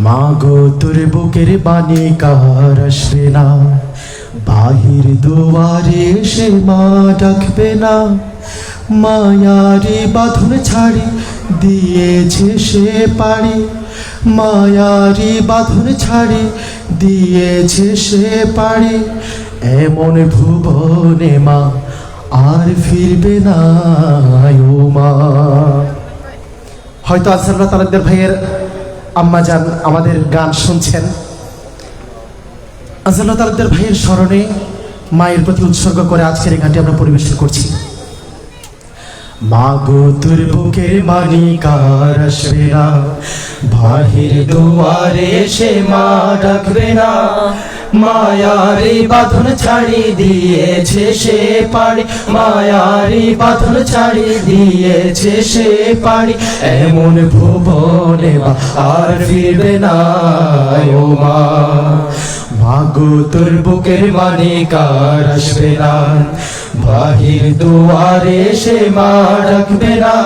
মা গো তোর বুকের বাণী আসবে না? বাহির দুয়ারে সে মা ডাকবে না। মায়ারি বাঁধন ছাড়ি, দিয়েছে সে পাড়ি। মায়ারি বাঁধন ছাড়ি, দিয়েছে সে পাড়ি। এমন ভুবনে মা আর ফিরবে না, ও মা। হয়তো আসাল্লাহ তালাকদের ভাইয়ের আম্মা যান আমাদের গান শুনছেন। আজাল্লাহ তালাকদের ভাইয়ের স্মরণে মায়ের প্রতি উৎসর্গ করে আজকের এই গানটি আমরা পরিবেশন করছি। মা গো তোর বুকের মানি কার আসবে না, বাহির দুয়ারে সে মা ডাকবে না। মায়ারি বাঁধন ছাড়ি দিয়েছে সে পাড়ি, মায়ারি বাঁধন ছাড়ি দিয়েছে সে পাড়ি। এমন ভুবনে আর ফিরবে না ও মা। মাগো তোর বুকের মানে কার আসবে না। বাহির দুয়ারে সে মা ডাকবে না।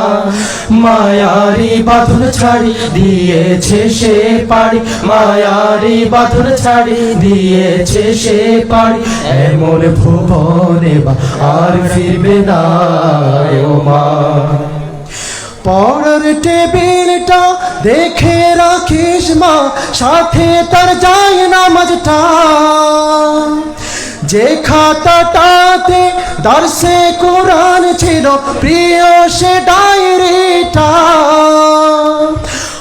মায়ারি বাঁধন ছাড়ি দিয়েছে সে পাড়ি। মায়ারি বাঁধন ছাড়ি দিয়েছে সে পাড়ি। এমন ভুবনে বা আর ফিরবে না ও মা। পড়ার টেবিলটা দেখে রাখিস মা, সাথে তার যায় নামাজটা যে খাতাটাতে দর্শে কোরআন ছিল, প্রিয় সে ডায়েরিটা।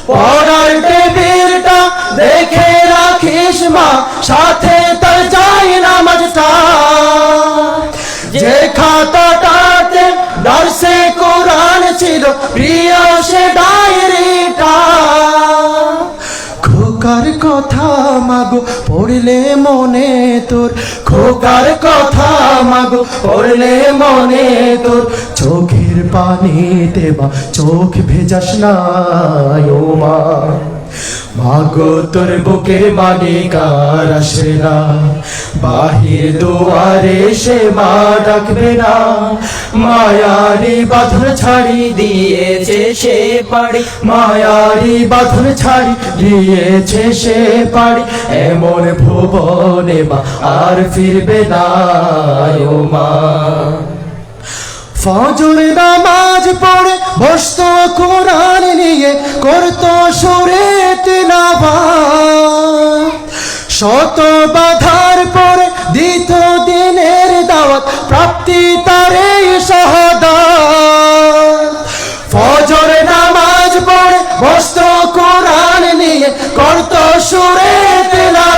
পড়ার টেবিলটা দেখে রাখিস মা, সাথে তার যায় নামাজটা যে খাতাটাতে দর্শে কোরআন ছিল, প্রিয় সে ডায়েরিটা মাগো, পড়লে মনে তোর খোকার কথা মাগো, পড়লে মনে তোর চোখের পানি দেবা চোখ ভেজাস না, ও মা। মাগো তোর বুকে মানে কার না। বাহির দুয়ারে সে মা ডাকবে না। মায়ারি বাঁধন ছাড়ি দিয়েছে সে পাড়ি। মায়ারি বাঁধন ছাড়ি দিয়েছে সে পাড়ি। এমন ভুবনে মা আর ফিরবে না ও মা। ফজর নামাজ পড়ে বসত কোরআন নিয়ে, করত সুরে তিলাবা শত বাধার পরে দিত দিনের দাওয়াত, প্রাপ্তি তারে সহদা ফজর নামাজ পড়ে বসত কোরআন নিয়ে, করত সুরে তিলাবা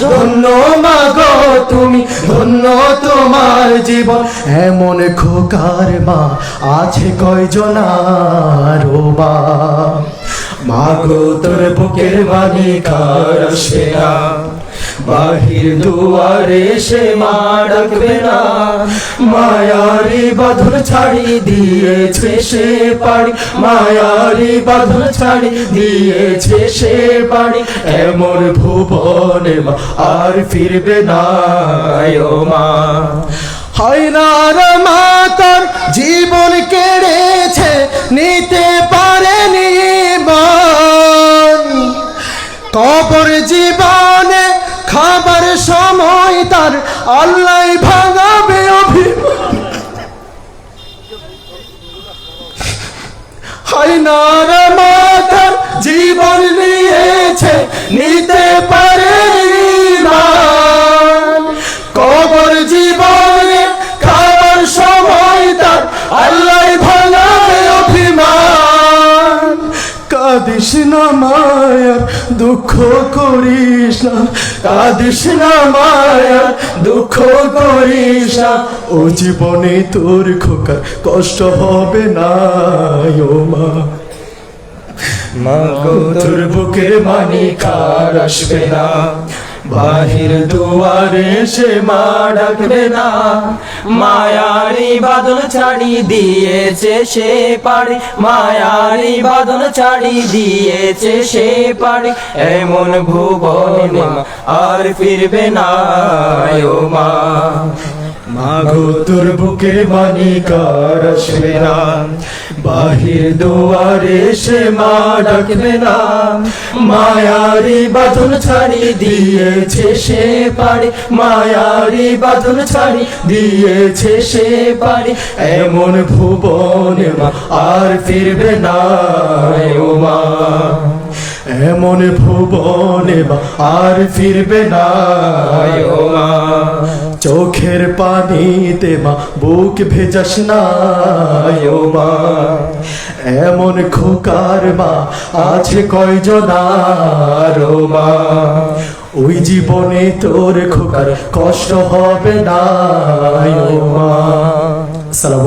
ধন্য মাগো তুমি, ধন্য তোমার জীবন। এমন খোকার মা আছে কয়জনার ও মা? মাগো তোর বুকের বাণী কার না বাহির দুয়ারে সে মা ডাকবে না। মায়ারি বাঁধন ছাড়ি দিয়েছে সে পাড়ি মায়ারি বাঁধন ছাড়ি দিয়েছে সে পাড়ি এমন ভুবনে মা আর ফিরবে না ও মা। হয় না রে মা তার জীবন কেড়েছে নিতে আল্লাহ ভাঙাবে অভিমান। হাই না রে মাতার জীবন নিয়েছে না মায়ার, দুঃখ করিস না। না মায়ার, দুঃখ করিস না। ও জীবনে তোর খোকার কষ্ট হবে না, ও মা। মা তোর বুকের মানি কার আসবে না। বাহির দুয়ারে সে মা ডাকবে না। মায়ারি বাদল ছাড়ি দিয়েছে সে পারে মায়ারি বাদল ছাড়ি দিয়েছে সে পারে এমন ভুবন আর ফিরবে না ও মা। মাগো তোর বুকের মানিকার আসবে না। বাহির দুয়ারে সে মা ডাকবে না। মায়ারি বাঁধন ছাড়ি দিয়েছে সে পারে মায়ারি বাঁধন ছাড়ি দিয়েছে সে পারে এমন ভুবনে মা আর ফিরবে না ও মা। এমন ভুবনে মা আর ফিরবে না ও মা। চোখের পানিতে মা, বুক ভেজাস না ও মা। এমন খোকার মা আছে কয়জনার ও মা। ওই জীবনে তোর খোকার কষ্ট হবে না ও মা। সালাম